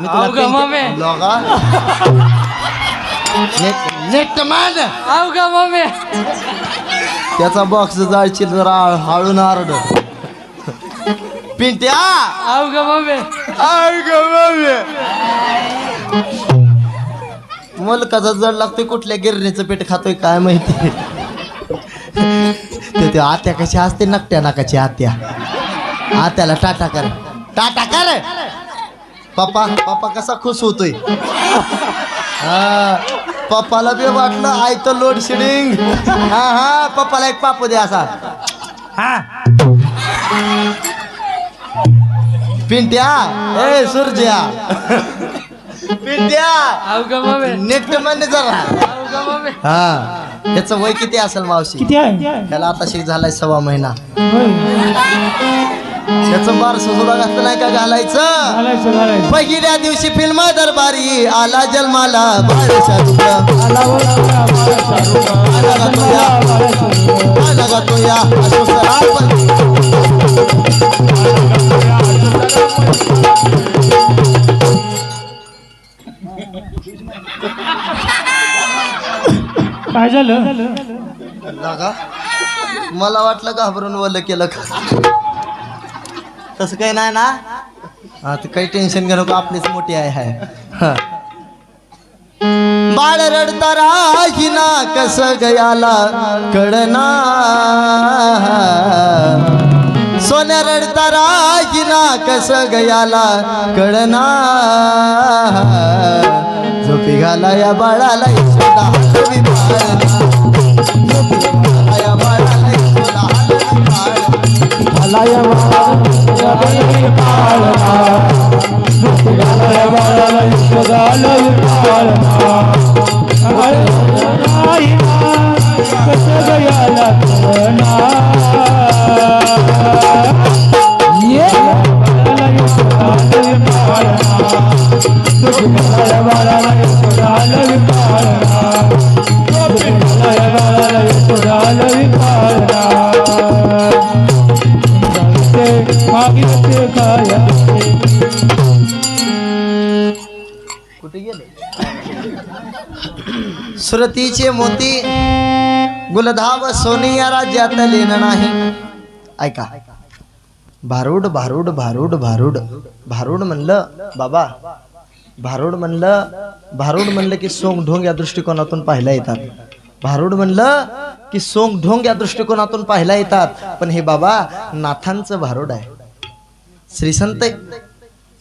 मी mummy. Net net का mummy. त्याचा box जाळची जरा हळून आरड पिंट्या! आव का मम्मी. मुलकाचा जड लागतोय कुठल्या गिरणीचं पेट खातोय काय माहिती? ते ते आत्या कशी असते नकट्या नाकाची आत्या. आत्याला टाटा कर. टाटा कर! पप्पा पप्पा कसा खुश होतोय? हा पप्पाला बी वाटलं आय तर लोड शेडिंग हा हा पप्पाला एक पापू दे असा. हा. पिंट्या ए सुरज्या. पिंट्या नेट म्हणजे जरा. हा याचं वय किती असेल मावशी? किती आहे? त्याला आता शिक झालाय सव्वा महिना. त्याचं बार सुद्धा घातलं नाही का घालायचं? पहिल्या दिवशी फिल्म दरबारी. आला जन्माला काय झालं? मला वाटलं घाबरून वलं केलं का? तसं काही नाही ना हा ते काही टेन्शन घेऊ नको आपलीच मोठी आहे हाय हा. बाळ रडता राहिना कस गयाला कळना सोन्या रडता राहिना कस गयाला कळना झोपी घाला या बाळाला यशोदा हलवी बाळाला. झोपी घाला या बाळाला यशोदा हलवी बाळाला. आला या बाळाला, बाळाला बाळाला. आला कसं गयाला सुरतीचे मोती गुलधाव सोनी या राज्यात लेणं नाही. ऐका. भारूड भारूड भारूड भारूड. भारूड म्हणलं बाबा. भारूड म्हणलं भारूड म्हणलं की सोंग ढोंग या दृष्टिकोनातून पाहिला येतात. भारूड म्हणलं की सोंग ढोंग या दृष्टिकोनातून पाहिला येतात. पण हे बाबा नाथांचं भारूड आहे. श्रीसंत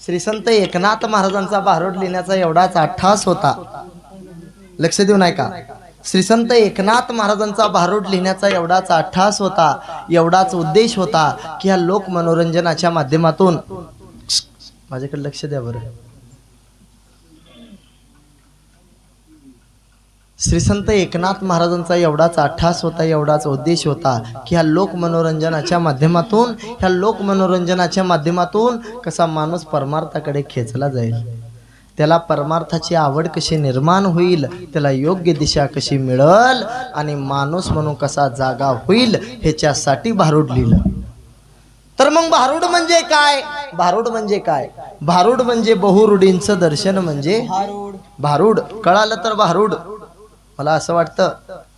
श्रीसंत एकनाथ महाराजांचा भारूड लिहिण्याचा एवढाच अठ्ठास होता. लक्ष देऊ नाही का श्रीसंत एकनाथ महाराजांचा भारूड लिहिण्याचा एवढाच अठ्ठास होता एवढाच उद्देश होता की ह्या लोक मनोरंजनाच्या माध्यमातून माझ्याकडे लक्ष द्या बरं. श्रीसंत एकनाथ महाराजांचा एवढाच अठ्ठास होता एवढाच उद्देश होता की ह्या लोक मनोरंजनाच्या माध्यमातून ह्या लोक मनोरंजनाच्या माध्यमातून कसा माणूस परमार्थाकडे खेचला जाईल. त्याला परमार्थाची आवड कशी निर्माण होईल त्याला योग्य दिशा कशी मिळल आणि माणूस म्हणून कसा जागा होईल ह्याच्यासाठी भारूड लिहिलं. तर मग भारूड म्हणजे काय? भारूड म्हणजे काय? भारूड म्हणजे बहुरुडींचं दर्शन म्हणजे भारूड. कळालं तर भारूड. मला असं वाटतं.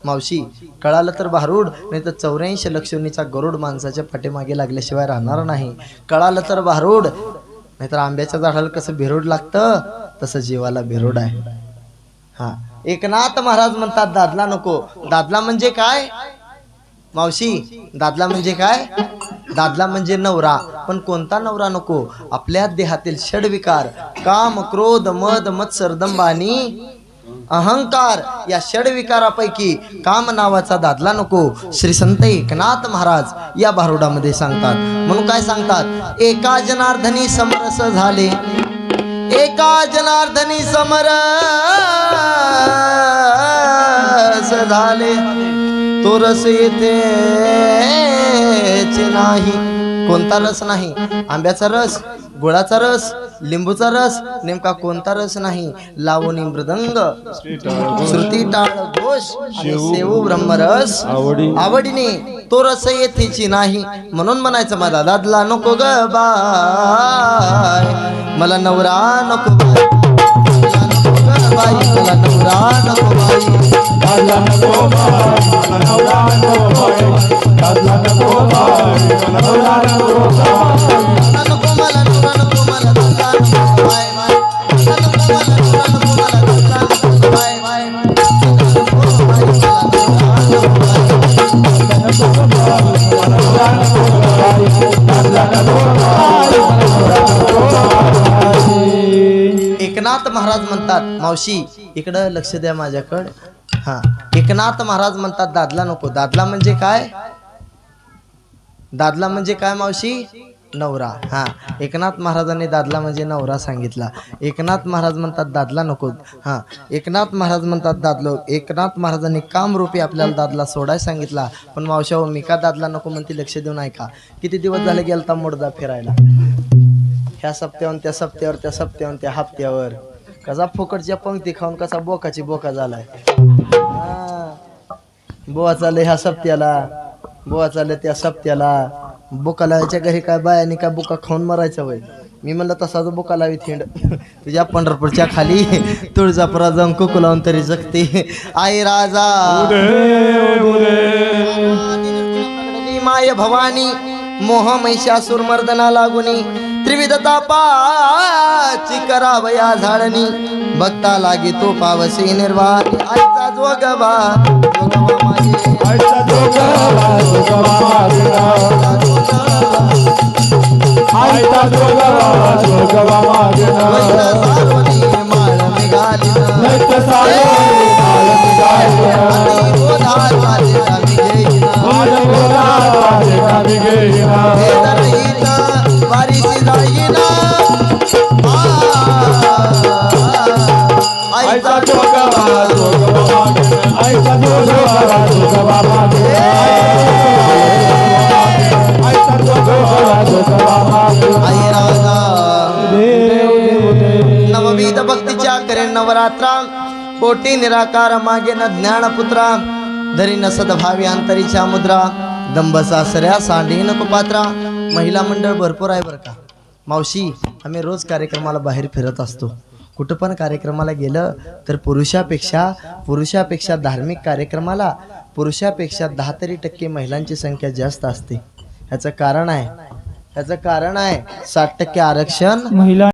मावशी कळालं तर भारूड नाही तर चौऱ्याऐंशी लक्षणीचा गरुड माणसाच्या पाठीमागे लागल्याशिवाय राहणार नाही. कळालं तर भारूड. नाहीतर आंब्याच्या झाडाला कसं भिरूड लागतं? तसं जीवाला भिरोड आहे. हा. एकनाथ महाराज म्हणतात दादला नको. दादला म्हणजे काय? मावशी दादला म्हणजे काय? दादला म्हणजे नवरा. पण कोणता नवरा नको? आपल्या देहातील षडविकार काम क्रोध मद मत्सरदंबानी आणि अहंकार या षडविकारापैकी काम नावाचा दादला नको. श्री संत एकनाथ महाराज या भारुडामध्ये सांगतात. म्हणून काय सांगतात? एका जनार्दनी समरस झाले. एका जनार्दनी समर झाले. तो रस येते नाही. कोणता रस नाही? आंब्याचा रस गुळाचा रस लिंबूचा रस नेमका कोणता रस नाही? लावणी मृदंग श्रुती टाळ घोष सेवू ब्रह्मरस. आवडी. आवडीने तो रस येथेची नाही. म्हणून म्हणायचं माझा दादला नको ग बाय मला नवरा नको बाई. मला नवरा नको बाई. दादला नको नवरा नको दादला नको नवरा नको मला नको मला महाराज म्हणतात मावशी इकडं लक्ष द्या माझ्याकडं. हा. एकनाथ महाराज म्हणतात दादला नको. दादला म्हणजे काय? दादला म्हणजे काय मावशी? नवरा. हा. एकनाथ महाराजांनी दादला म्हणजे नवरा सांगितला. एकनाथ महाराज म्हणतात दादला नको. हा. एकनाथ महाराज म्हणतात दादलो. एकनाथ महाराजांनी कामरूपी आपल्याला दादला सोडाय सांगितला. पण मावशा हो मी का दादला नको म्हणते लक्ष देऊन ऐका. किती दिवस झाले गेलता मुडदा फिरायला? ह्या सप्त्यावर त्या सप्त्यावर त्या सप्त्यावर त्या हप्त्यावर. कसा फुकटच्या पंक्ती खाऊन कसा बोकाची बोका झालाय. हा. बुवा चालले ह्या सप्त्याला. बुवा चालले त्या सप्त्याला. बोका लावायच्या घरी काय बायाने काय बोका खाऊन मरायचं वय मी म्हणलं तसाच बोका लावी थिंड. तुझ्या पंढरपूरच्या खाली तुळजापुरा जाऊन कुकू लावून तरी जगते. आई राजा. माय भवानी मोह महिषासूर मर्दना लागुनी. त्रिविध तापाची करावया झाडणी भक्ता लागे तो पावसी निर्वाणी. आईचा जोगवा जोगवा माझे आयचा जोगवा जोगवा मागणा आयचा जोगवा जोगवा मागणा नवविध भक्तीच्या करे नवरात्रा कोटी निराकार मागे न ज्ञानपुत्रा धरी न सदभावी अंतरीच्या मुद्रा दंभ सासऱ्या सांडी न कुपात्रा. महिला मंडळ भरपूर आहे बरं का. मावशी आम्ही रोज कार्यक्रमाला बाहेर फिरत असतो. कुठं पण कार्यक्रमाला गेलं तर पुरुषापेक्षा पुरुषापेक्षा धार्मिक कार्यक्रमाला पुरुषापेक्षा दहा तरी टक्के महिलांची संख्या जास्त असते. ह्याचं कारण आहे. ह्याचं कारण आहे साठ टक्के आरक्षण. महिला